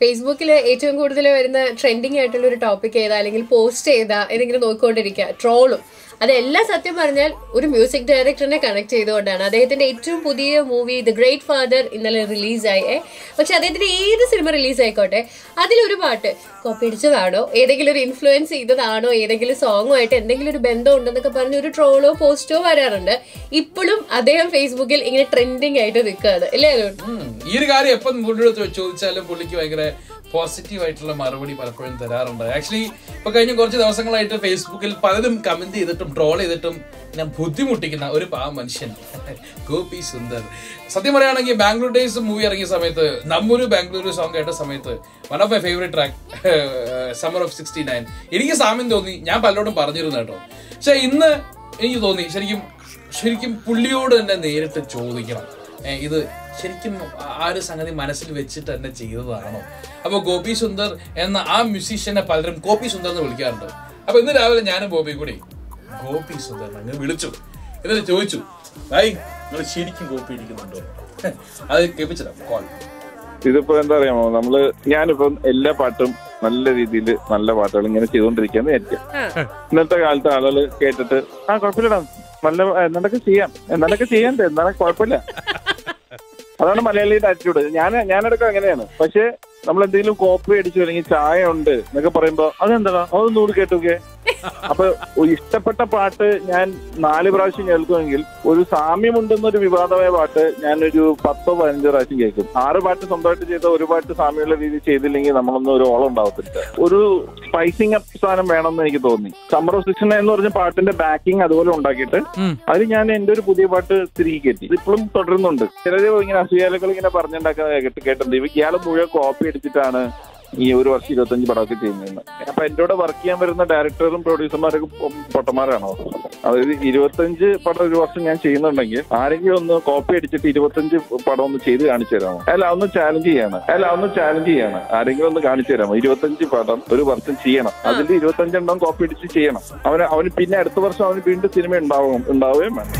ഫേസ്ബുക്കിൽ ഏറ്റവും കൂടുതൽ വരുന്ന ട്രെൻഡിങ് ആയിട്ടുള്ള ഒരു ടോപ്പിക് ഏതാ? അല്ലെങ്കിൽ പോസ്റ്റ് ചെയ്താ ഏതെങ്കിലും നോക്കിക്കൊണ്ടിരിക്കുക ട്രോളും അതെല്ലാം സത്യം പറഞ്ഞാൽ ഒരു മ്യൂസിക് ഡയറക്ടറിനെ കണക്ട് ചെയ്തുകൊണ്ടാണ്. അദ്ദേഹത്തിന്റെ ഏറ്റവും പുതിയ മൂവി ദ ഗ്രേറ്റ് ഫാദർ ഇന്നലെ റിലീസായി പക്ഷെ അദ്ദേഹത്തിന്റെ ഏത് സിനിമ റിലീസ് ആയിക്കോട്ടെ അതിലൊരു പാട്ട് കോപ്പി അടിച്ചതാണോ ഏതെങ്കിലും ഒരു ഇൻഫ്ലുവൻസ് ചെയ്തതാണോ? ഏതെങ്കിലും സോങ്ങുമായിട്ട് എന്തെങ്കിലും ഒരു ബന്ധം ഉണ്ടെന്നൊക്കെ പറഞ്ഞ് ഒരു ട്രോളോ പോസ്റ്റോ വരാറുണ്ട്. ഇപ്പോഴും അദ്ദേഹം ഫേസ്ബുക്കിൽ ഇങ്ങനെ ട്രെൻഡിങ് ആയിട്ട് നിൽക്കുകയാണ്. അല്ലേ ഈ ഒരു കാര്യം എപ്പം ചോദിച്ചാലും പുള്ളിക്ക് ഭയങ്കര പോസിറ്റീവ് ആയിട്ടുള്ള മറുപടി പലപ്പോഴും തരാറുണ്ട്. ആക്ച്വലി ഇപ്പൊ കഴിഞ്ഞ കുറച്ച് ദിവസങ്ങളായിട്ട് ഫേസ്ബുക്കിൽ പലരും കമന്റ് ചെയ്തിട്ടും ട്രോൾ ചെയ്തിട്ടും ഞാൻ ബുദ്ധിമുട്ടിക്കുന്ന ഒരു പാ മനുഷ്യൻ. ഗോപി സുന്ദർ. സത്യം പറയുകയാണെങ്കിൽ ബാംഗ്ലൂർ ഡേയ്സ് മൂവി ഇറങ്ങിയ സമയത്ത് നമ്മൊരു ബാംഗ്ലൂർ സോങ് കേട്ട സമയത്ത് one of my favourite track summer of sixty nine എനിക്ക് സാമ്യം തോന്നി ഞാൻ പലരോടും പറഞ്ഞിരുന്നു കേട്ടോ. പക്ഷെ ഇന്ന് എനിക്ക് തോന്നി ശരിക്കും ശരിക്കും പുള്ളിയോട് തന്നെ നേരിട്ട് ചോദിക്കണം. ഇത് ശരിക്കും ആ ഒരു സംഗതി മനസ്സിൽ വെച്ചിട്ട് തന്നെ ചെയ്തതാണോ? അപ്പൊ ഗോപി സുന്ദർ എന്ന ആ മ്യൂസീഷ്യനെ പലരും ഗോപി സുന്ദർ എന്ന് വിളിക്കാറുണ്ട്. അപ്പൊ ഇന്ന് രാവിലെ ഞാനും ഗോപി കൂടി ഗോപി സുന്ദർ അങ്ങ് വിളിച്ചു. എന്നിട്ട് ചോദിച്ചു ഭായി നിങ്ങൾ ശരിക്കും ഗോപി ഇരിക്കുന്നുണ്ടോ? അത് കേൾപ്പിച്ചതാ കോൾ ഇതിപ്പോ എന്താ അറിയാമോ? നമ്മൾ ഞാനിപ്പം എല്ലാ പാട്ടും നല്ല രീതിയിൽ നല്ല പാട്ടുകൾ ഇങ്ങനെ ചെയ്തുകൊണ്ടിരിക്കുകയെന്ന് വിചാരിക്കാം ഇന്നത്തെ കാലത്ത് ആളുകൾ കേട്ടിട്ട് ആ കുഴപ്പമില്ലടാ. നല്ല എന്നൊക്കെ ചെയ്യാം. എന്നാലൊക്കെ ചെയ്യണ്ടേ എന്നാലും കുഴപ്പമില്ല. അതാണ് മലയാളിയുടെ ആറ്റിറ്റ്യൂഡ് ഞാൻ ഞാനെടുക്ക അങ്ങനെയാണ്. പക്ഷെ നമ്മൾ എന്തെങ്കിലും കോപ്പി അടിച്ചു അല്ലെങ്കിൽ ചായ ഉണ്ട് എന്നൊക്കെ പറയുമ്പോ അതെന്താ അതൊന്നും കൂടി കേട്ടുകെ അപ്പൊ ഇഷ്ടപ്പെട്ട പാട്ട് ഞാൻ നാല് പ്രാവശ്യം കേൾക്കുമെങ്കിൽ ഒരു സാമ്യമുണ്ടെന്നൊരു വിവാദമായ പാട്ട് ഞാനൊരു പത്തോ പതിനഞ്ചോ പ്രാവശ്യം കേൾക്കും. ആറ് പാട്ട് സ്വന്തമായിട്ട് ചെയ്ത ഒരു പാട്ട് സാമ്യമുള്ള രീതിയിൽ ചെയ്തില്ലെങ്കിൽ നമ്മളൊന്നും ഒരു ഓളം ഉണ്ടാവത്തില്ല. ഒരു സ്പൈസിങ് അപ്പ് സാധനം വേണമെന്ന് എനിക്ക് തോന്നി. സമ്മർ ഓഫ് എന്ന് പറഞ്ഞ പാട്ടിന്റെ ബാക്കിംഗ് അതുപോലെ ഉണ്ടാക്കിയിട്ട് അതിൽ ഞാൻ എന്റെ ഒരു പുതിയ പാട്ട് തിരികെ കയറ്റി ഇപ്പോഴും തുടരുന്നുണ്ട്. ചിലര് ഇങ്ങനെ അസൂയാലുകൾ ഇങ്ങനെ പറഞ്ഞുണ്ടാക്കുന്ന കേട്ട് കേട്ടിട്ടുണ്ട്. ഇവ ഇയാൾ മുഴുവൻ കോപ്പി അടിച്ചിട്ടാണ് ഈ ഒരു വർഷം ഇരുപത്തഞ്ച് പടമൊക്കെ ചെയ്യുന്നത് അപ്പൊ എന്റെ കൂടെ വർക്ക് ചെയ്യാൻ വരുന്ന ഡയറക്ടറും പ്രൊഡ്യൂസർമാരൊക്കെ പൊട്ടന്മാരാണോ അതായത് ഇരുപത്തഞ്ച് പടം ഒരു വർഷം ഞാൻ ചെയ്യുന്നുണ്ടെങ്കിൽ ആരെങ്കിലും ഒന്ന് കോപ്പി അടിച്ചിട്ട് ഇരുപത്തഞ്ച് പടം ഒന്ന് ചെയ്ത് കാണിച്ചു തരാമോ അല്ല ഒന്ന് ചാലഞ്ച് ചെയ്യാണ് അല്ല ഒന്ന് ചാലഞ്ച് ചെയ്യാണ് ആരെങ്കിലും ഒന്ന് കാണിച്ചു തരാമോ ഇരുപത്തഞ്ച് പടം ഒരു വർഷം ചെയ്യണം അതിൽ ഇരുപത്തഞ്ചെണ്ണം കോപ്പി അടിച്ച് ചെയ്യണം അവന് അവന് പിന്നെ അടുത്ത വർഷം അവന് വീണ്ടും സിനിമ ഉണ്ടാവും ഉണ്ടാവുകയും വേണം